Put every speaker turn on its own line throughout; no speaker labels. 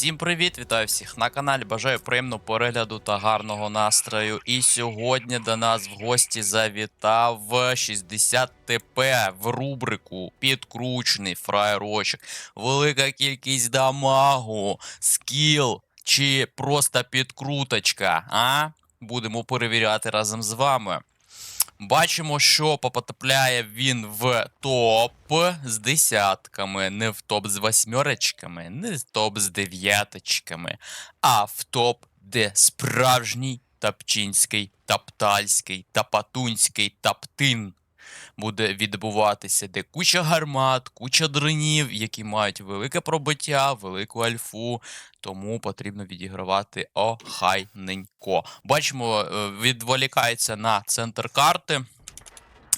Всім привіт! Вітаю всіх на каналі. Бажаю приємного перегляду та гарного настрою. І сьогодні до нас в гості завітав 60 ТП в рубрику Підкручений фраєрочок. Велика кількість дамагу, скіл чи просто підкруточка. А? Будемо перевіряти разом з вами. Бачимо, що потрапляє він в топ з десятками, не в топ з восьмерочками, не в топ з дев'яточками, а в топ, де справжній тапчинський, таптальський, тапатунський таптин буде відбуватися, де куча гармат, куча дронів, які мають велике пробиття, велику альфу, тому потрібно відігравати охайненько. Бачимо, е, відволікається на центр карти.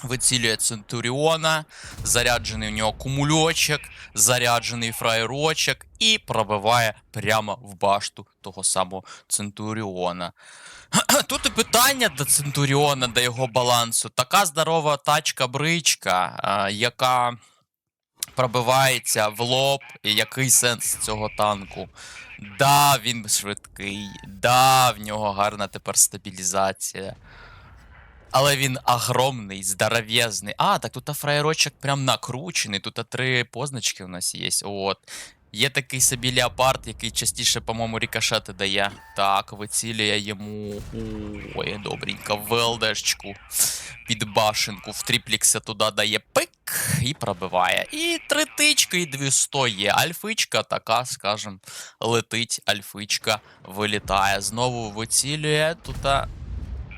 Вицілює Центуріона, заряджений у нього кумульочок, заряджений фраєрочок і пробиває прямо в башту того самого Центуріона. Тут і питання до Центуріона, до його балансу. Така здорова тачка-бричка, яка пробивається в лоб. І який сенс цього танку? Да, він швидкий, да, в нього гарна тепер стабілізація. Але він огромний, здоров'язний. А, так тут фраєрочок прям накручений. Тут три позначки у нас є. От. Є такий собі леопард, який частіше, по-моєму, рикошети дає. Так, вицілює йому. Ой, добренько, велдешечку під башенку. В тріплікса туди дає пик і пробиває. І три тички, і дві сто є. Альфичка така, скажем, летить, альфичка вилітає. Знову вицілює тут.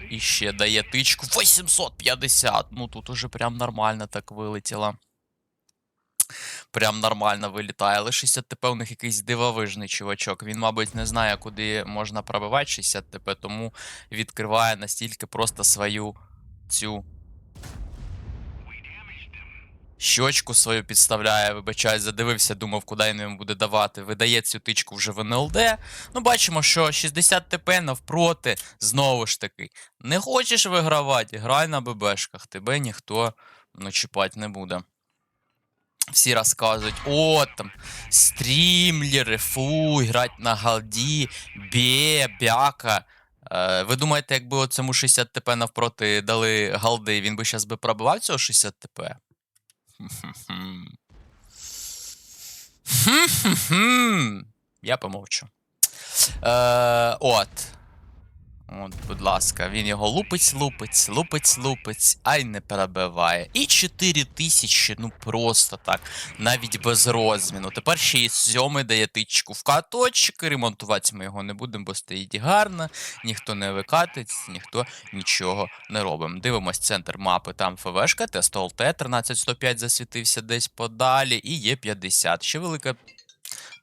І ще дає тичку 850. Ну тут уже прям нормально так вилетіло. Прям нормально вилітає. Але 60 ТП у них якийсь дивовижний чувачок. Він, мабуть, не знає, куди можна пробивати 60 ТП, тому відкриває настільки просто свою цю. Щочку свою підставляє, вибачаю, задивився, думав, куди він йому буде давати. Видає цю тичку вже в НЛД. Ну, бачимо, що 60 ТП навпроти, знову ж таки. Не хочеш вигравати, грай на ББшках, тебе ніхто ну, чіпати не буде. Всі розказують, о, там стрімлери, фу, грать на галді, бє, бяка. Е, ви думаєте, якби цьому 60 ТП навпроти дали галди, він би зараз би пробивав цього 60 ТП? Я помовчу. Е, от. От, будь ласка, він його лупить, лупить, лупить, лупить, ай не перебиває. І 4 тисячі, ну просто так, навіть без розміну. Тепер ще і сьомий дає тичку в каточок, ремонтувати ми його не будемо, бо стоїть гарно, ніхто не викатить, ніхто нічого не робимо. Дивимось центр мапи, там ФВшка, Тестол Т, 13105 засвітився десь подалі, і є 50. Ще велика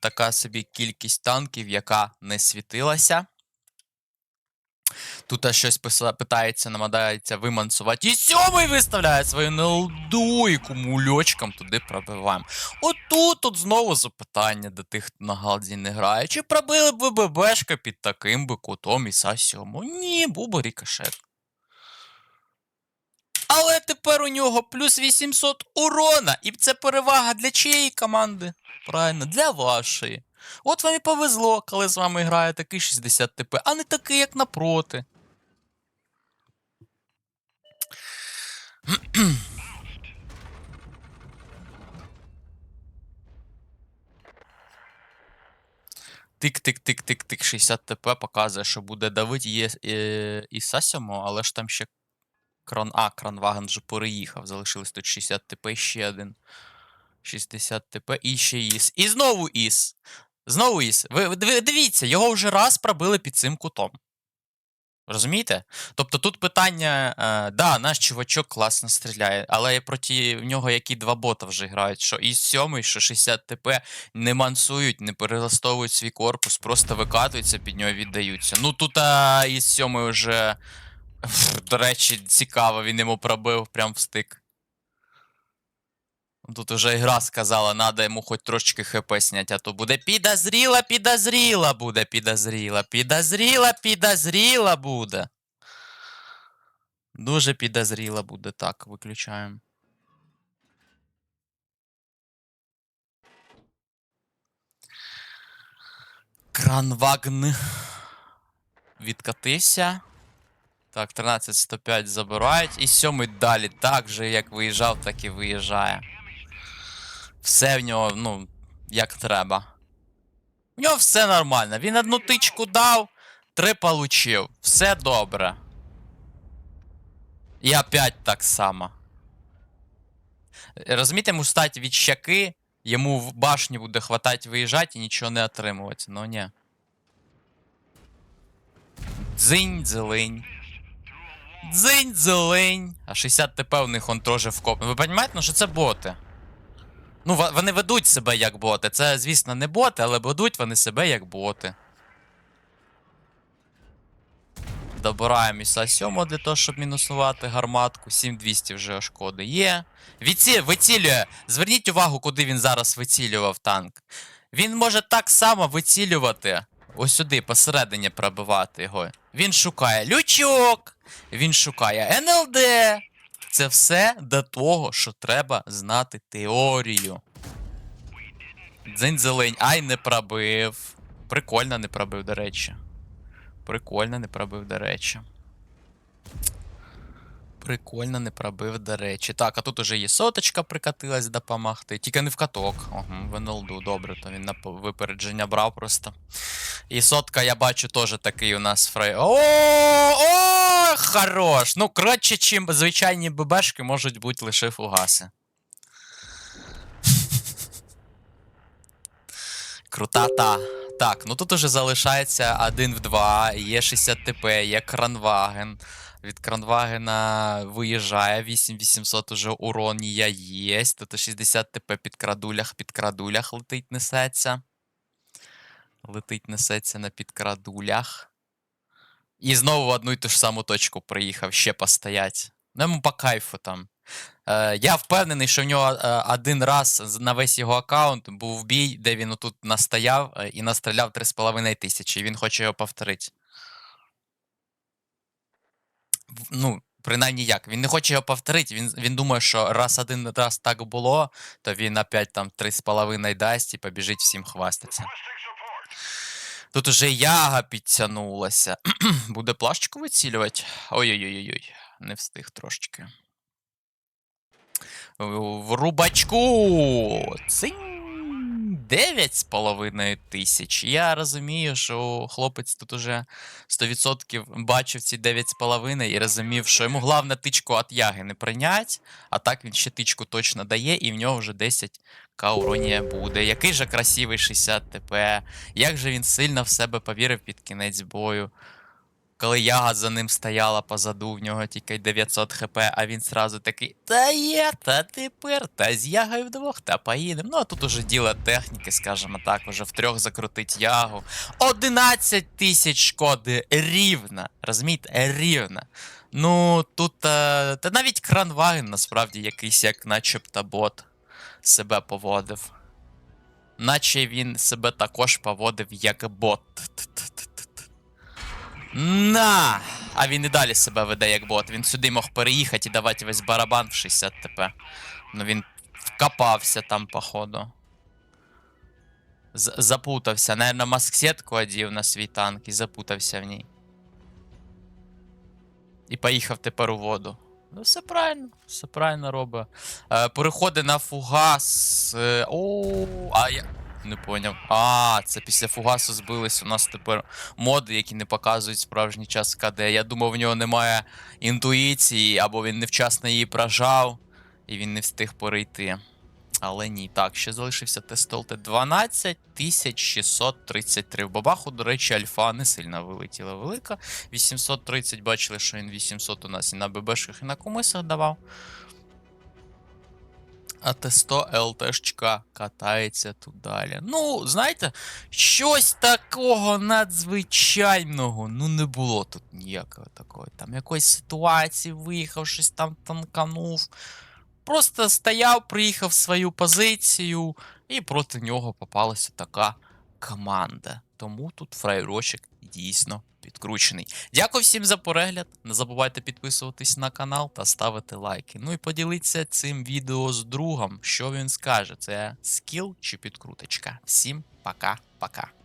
така собі кількість танків, яка не світилася. Тут щось питається, намагається вимансувати. І сьомий виставляє свою нелду і кумульочком туди пробиваємо. Отут тут знову запитання до тих, хто на галді не грає. Чи пробили б ви ББшка під таким би кутом і са сьому? Ні, був би рікошет. Але тепер у нього плюс 800 урона. І це перевага для чиєї команди? Правильно, для вашої. От вам і повезло, коли з вами грає такий 60 ТП, а не такий, як напроти. Тик-тик-тик-тик-тик, 60 ТП показує, що буде давити є е, і Сасімо, але ж там ще кран. А, Кранваген вже переїхав. Залишилось тут 60 ТП, ще один. 60 ТП і ще Іс. І знову Іс. Знову Іс. Ви, дивіться, його вже раз пробили під цим кутом. Розумієте? Тобто тут питання, е, да, наш чувачок класно стріляє, але проти нього які два бота вже грають, що і 7, що 60 ТП не мансують, не перелаштовують свій корпус, просто викатуються, під нього віддаються. Ну тут а, із 7 вже, до речі, цікаво, він йому пробив прям в стик. Тут уже гра сказала, надо йому хоч трошечки хп снять, а то буде підозріла, підозріла буде, підозріла, підозріла, підозріла буде. Дуже підозріла буде, так, виключаємо. Кранвагн відкатився. Так, 13-105 забирають. І сьомий далі так же, як виїжджав, так і виїжджає. Все в нього, ну, як треба. У нього все нормально. Він одну тичку дав, три получив. Все добре. І опять так само. Розумієте, йому стать від щаки, йому в башню буде хватати виїжджати і нічого не отримувати. Ну ні. Дзинь, дзелень. Дзинь, дзелень. А 60 ТП у них он теж вкопаний. Ви розумієте, ну що це боти? Ну, вони ведуть себе як боти. Це, звісно, не боти, але ведуть вони себе як боти. Добираємо Іса 7 для того, щоб мінусувати гарматку. 7200 вже шкоди є. Відці... Вицілює. Зверніть увагу, куди він зараз вицілював танк. Він може так само вицілювати. Ось сюди, посередині пробивати його. Він шукає лючок, він шукає НЛД. Це все до того, що треба знати теорію. Дзинь зелень. Ай, не пробив. Прикольно не пробив, до речі. Прикольно не пробив, до речі. Прикольно не пробив, до речі. Так, а тут уже є соточка прикатилась допомогти. Тільки не в каток. Ого, в НЛДу, добре, то він на випередження брав просто. І сотка, я бачу, теж такий у нас фрей. О, о, хорош! Ну, краще, чим звичайні ББшки можуть бути лише фугаси. Крутата. Так, ну тут уже залишається 1 в 2, є 60 ТП, є Кранваген. Від Кранвагена виїжджає 8800 уже уронія є. Тут 60 ТП під крадулях, під крадулях летить, несеться. Летить, несеться на підкрадулях. І знову в одну й ту ж саму точку приїхав ще постоять. Ну, йому по кайфу там. Е, я впевнений, що в нього е, один раз на весь його аккаунт був бій, де він отут настояв е, і настріляв 3,5 тисячі, і він хоче його повторити. Ну, принаймні як. Він не хоче його повторити. Він, він думає, що раз один раз так було, то він опять там 3,5 дасть і побіжить всім хвастатися. Тут уже яга підтягнулася. Буде плашечку вицілювати. Ой-ой-ой-ой. Не встиг трошечки. В рубачку. Цинь. Дев'ять з половиною тисяч. Я розумію, що хлопець тут уже 100% бачив ці 9,5 і розумів, що йому головне тичку від яги не прийнять, а так він ще тичку точно дає, і в нього вже 10 к уронія буде. Який же красивий 60 ТП. Як же він сильно в себе повірив під кінець бою. Коли яга за ним стояла позаду, в нього тільки 900 хп, а він сразу такий: Та є, та тепер, та з ягою вдвох, та поїдемо. Ну а тут уже діло техніки, скажімо так, вже втрьох закрутить ягу. 11 тисяч шкоди рівна. Розумієте, рівна. Ну, тут е, та навіть кранваген насправді якийсь як начебто бот себе поводив. Наче він себе також поводив як бот. На! А він і далі себе веде як бот. Він сюди мог переїхати і давати весь барабан в 60 ТП. Ну він вкопався там, походу. З- запутався. Наверно, маск-сетку одів на свій танк і запутався в ній. І поїхав тепер у воду. Ну, все правильно, все правильно робить. Е, переходи на фугас. Е, о, а я. Не поняв. А, це після фугасу збились. У нас тепер моди, які не показують справжній час КД. Я думав, в нього немає інтуїції, або він невчасно її прожав, і він не встиг перейти. Але ні. Так, ще залишився тестол Т 12633. В бабаху, до речі, альфа не сильно вилетіла велика. 830 бачили, що він 800 у нас і на ББшках, і на комисах давав. А Т100 ЛТшечка катається тут далі. Ну, знаєте, щось такого надзвичайного. Ну, не було тут ніякого такого. Там якоїсь ситуації виїхав, щось там танканув. Просто стояв, приїхав в свою позицію, і проти нього попалася така команда. Тому тут фрайрочок дійсно підкручений. Дякую всім за перегляд. Не забувайте підписуватись на канал та ставити лайки. Ну і поділіться цим відео з другом, що він скаже. Це скіл чи підкруточка. Всім пока-пока.